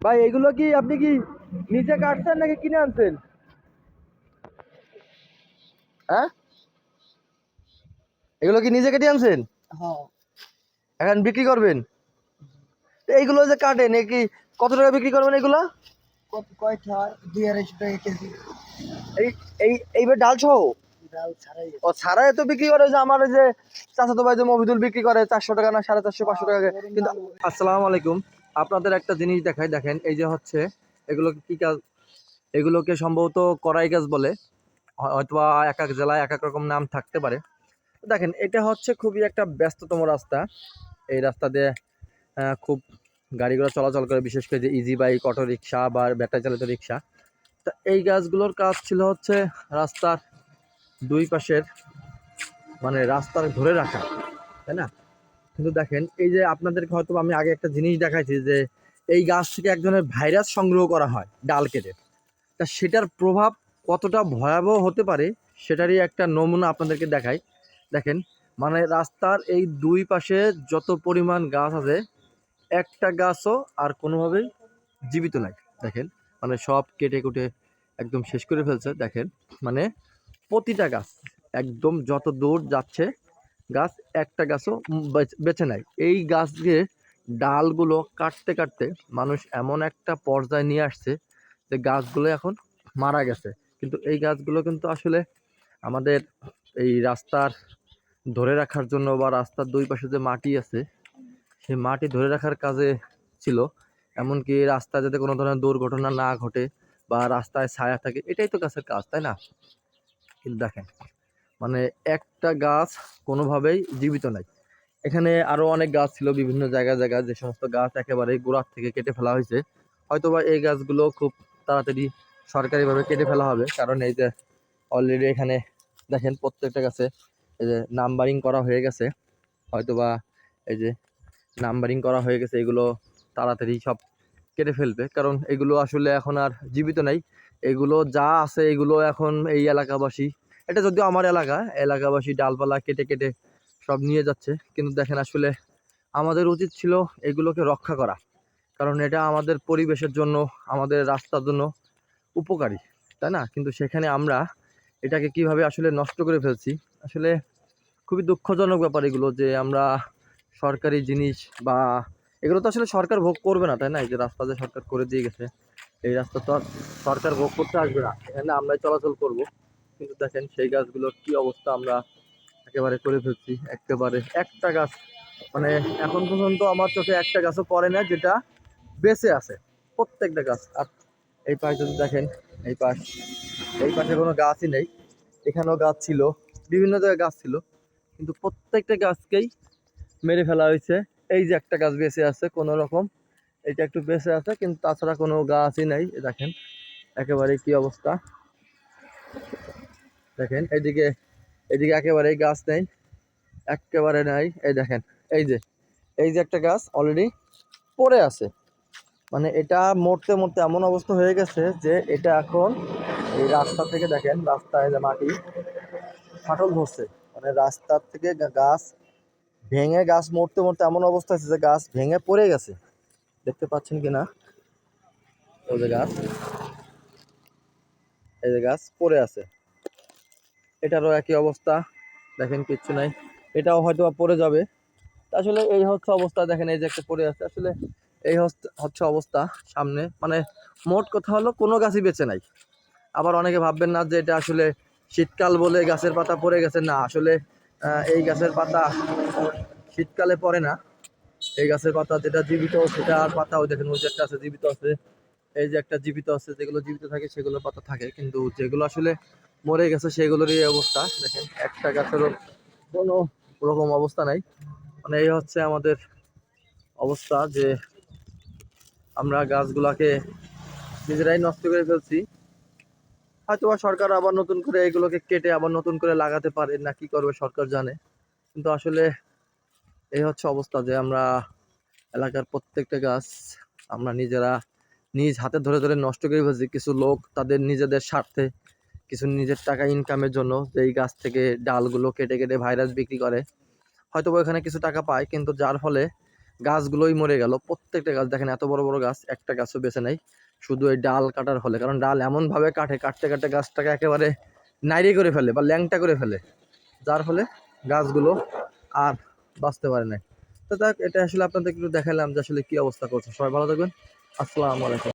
ভাই এগুলো কি আপনি কি নিজে কাটছেন নাকি কিনে আনছেন? হ্যাঁ? এগুলো কি নিজে কেটে আনছেন? হ্যাঁ। এখন বিক্রি করবেন? তো এইগুলো যে কাটেন এ কি কত টাকা বিক্রি করবেন এগুলো? দুই আড়াইশো টাকা কেজি। এই এই এইবার ডাল সহ? ও ছাড়াই তো বিক্রি করে যে আমার ওই যে চাচাতো ভাই যে মবিদুল বিক্রি করে চারশো টাকা না সাড়ে চারশো পাঁচশো টাকা কিন্তু আসসালামু আলাইকুম। আপনাদের একটা জিনিস দেখাই, দেখেন, এই যে হচ্ছে এগুলো কি কাজ, এগুলোকে সম্ভবত করাই গাছ বলে, হয়- হয়তোবা এক এক জেলায় এক এক রকম নাম থাকতে পারে। দেখেন, এটা হচ্ছে খুবই একটা ব্যস্ততম রাস্তা। এই রাস্তা দিয়ে খুব গাড়িগুলো চলাচল করে, বিশেষ করে যে ইজি বাইক অটো রিক্সা বা ব্যাটারি চালিত রিক্সা তা এই গাছগুলোর কাজ ছিল হচ্ছে রাস্তার দুই পাশের মানে রাস্তার ধরে রাখা, তাই না? কিন্তু দেখেন, এই যে আপনাদেরকে হয়তো আমি আগে একটা জিনিস দেখাইছি যে এই গাছ থেকে এক ধরনের ভাইরাস সংগ্রহ করা হয় ডাল কেটে। তা সেটার প্রভাব কতটা ভয়াবহ হতে পারে সেটারই একটা নমুনা আপনাদেরকে দেখাই। দেখেন মানে রাস্তার এই দুই পাশে যত পরিমাণ গাছ আছে, একটা গাছও আর কোনোভাবেই জীবিত নাই। দেখেন মানে সব কেটে কুটে একদম শেষ করে ফেলছে। দেখেন মানে প্রতিটা গাছ একদম যত দূর যাচ্ছে গাছ, একটা গাছও বেছে বেঁচে এই গাছ দিয়ে ডালগুলো কাটতে কাটতে মানুষ এমন একটা পর্যায়ে নিয়ে আসছে যে গাছগুলো এখন মারা গেছে। কিন্তু এই গাছগুলো কিন্তু আসলে আমাদের এই রাস্তার ধরে রাখার জন্য বা রাস্তার দুই পাশে যে মাটি আছে, সেই মাটি ধরে রাখার কাজে ছিল। এমনকি রাস্তায় যাতে কোনো ধরনের দুর্ঘটনা না ঘটে বা রাস্তায় ছায়া থাকে, এটাই তো গাছের কাজ, তাই না? কিন্তু দেখেন মানে একটা গাছ কোনোভাবেই জীবিত নাই। এখানে আরও অনেক গাছ ছিল, বিভিন্ন জায়গায় জায়গায় যে সমস্ত গাছ একেবারে গোড়ার থেকে কেটে ফেলা হয়েছে। হয়তোবা এই গাছগুলো খুব তাড়াতাড়ি সরকারিভাবে কেটে ফেলা হবে, কারণ এই যে অলরেডি এখানে দেখেন প্রত্যেকটা গাছে এই যে নাম্বারিং করা হয়ে গেছে। হয়তোবা এই যে নাম্বারিং করা হয়ে গেছে, এগুলো তাড়াতাড়ি সব কেটে ফেলবে। কারণ এগুলো আসলে এখন আর জীবিত নাই। এগুলো যা আছে, এগুলো এখন এই এলাকাবাসী এটা যদিও আমার এলাকা, এলাকাবাসী ডালপালা কেটে কেটে সব নিয়ে যাচ্ছে, কিন্তু দেখেন আসলে আমাদের উচিত ছিল এগুলোকে রক্ষা করা। কারণ এটা আমাদের পরিবেশের জন্য, আমাদের রাস্তার জন্য উপকারী, তাই না? কিন্তু সেখানে আমরা এটাকে কীভাবে আসলে নষ্ট করে ফেলছি, আসলে খুবই দুঃখজনক ব্যাপার এগুলো যে আমরা সরকারি জিনিস বা এগুলো তো আসলে সরকার ভোগ করবে না, তাই না? এই যে রাস্তা যে সরকার করে দিয়ে গেছে, এই রাস্তা তো সরকার ভোগ করতে আসবে না, এখানে আমরাই চলাচল করব। কিন্তু দেখেন সেই গাছগুলোর কি অবস্থা আমরা একেবারে করে ফেলছি, একেবারে। একটা গাছ মানে এখন পর্যন্ত আমার চোখে একটা গাছও পড়ে না যেটা বেঁচে আছে, প্রত্যেকটা গাছ। আর এই পাশ যদি দেখেন, এই পাশ, এই পাশে কোনো গাছই নেই। এখানেও গাছ ছিল, বিভিন্ন জায়গায় গাছ ছিল, কিন্তু প্রত্যেকটা গাছকেই মেরে ফেলা হয়েছে। এই যে একটা গাছ বেঁচে আছে কোনো রকম এটা একটু বেঁচে আছে, কিন্তু তাছাড়া কোনো গাছই নাই। দেখেন, একেবারে কি অবস্থা। দেখেন, এইদিকে এদিকে একেবারেই গাছ নেই, একেবারে নাই। এই দেখেন, এই যে এই যে একটা গাছ অলরেডি পড়ে আছে। মানে এটা মরতে মরতে এমন অবস্থা হয়ে গেছে যে এটা এখন এই রাস্তা থেকে দেখেন, রাস্তায় যে মাটি, ফাটল ধরছে। মানে রাস্তার থেকে গাছ ভেঙে, গাছ মরতে মরতে এমন অবস্থা হয়েছে যে গাছ ভেঙে পড়ে গেছে। দেখতে পাচ্ছেন কিনা? ওই যে গাছ, এই যে গাছ পড়ে আছে। এটারও একই অবস্থা। দেখেন, কিচ্ছু নাই। এটাও হয়তো পড়ে যাবে। আসলে এই হচ্ছে অবস্থা, দেখেন, এই যে একটা পড়ে আছে। আসলে এই হচ্ছে- অবস্থা সামনে। মানে মোট কথা হলো, কোনো গাছই বেঁচে নাই। আবার অনেকে ভাববেন না যে এটা আসলে শীতকাল বলে গাছের পাতা পড়ে গেছে। না, আসলে এই গাছের পাতা শীতকালে পড়ে না। এই গাছের পাতা যেটা জীবিত সেটার পাতাও দেখেন, ওই যে একটা আছে, জীবিত আছে। এই যে একটা জীবিত আছে, যেগুলো জীবিত থাকে সেগুলোর পাতা থাকে। কিন্তু যেগুলো আসলে মরে গেছে সেগুলোরই অবস্থা। দেখেন, একটা গাছেরও কোনো রকম অবস্থা নাই। মানে এই হচ্ছে আমাদের অবস্থা যে আমরা গাছগুলাকে নিজেরাই নষ্ট করে ফেলছি। হয়তো সরকার আবার নতুন করে এগুলোকে কেটে আবার নতুন করে লাগাতে পারে না, কি করবে সরকার জানে। কিন্তু আসলে এই হচ্ছে অবস্থা যে আমরা এলাকার প্রত্যেকটা গাছ আমরা নিজেরা নিজ হাতে ধরে ধরে নষ্ট করে ফেলছি। কিছু লোক তাদের নিজেদের স্বার্থে কিছু নিজের টাকা ইনকামের জন্য যে এই গাছ থেকে ডালগুলো কেটে কেটে ভাইরাস বিক্রি করে হয়তো বা এখানে কিছু টাকা পায়, কিন্তু যার ফলে গাছগুলোই মরে গেল। প্রত্যেকটা গাছ, দেখেন এত বড় বড় গাছ, একটা গাছও বেছে নেই। শুধু এই ডাল কাটার ফলে, কারণ ডাল এমনভাবে কাটে, কাটতে কাটতে গাছটাকে একেবারে নাইরে করে ফেলে বা ল্যাংটা করে ফেলে। যার ফলে গাছগুলো আর বাঁচতে পারে না তো দেখ এটা আসলে আপনাদের একটু দেখালাম যে আসলে কী অবস্থা করছে। সবাই ভালো থাকবেন। আসসালামু আলাইকুম।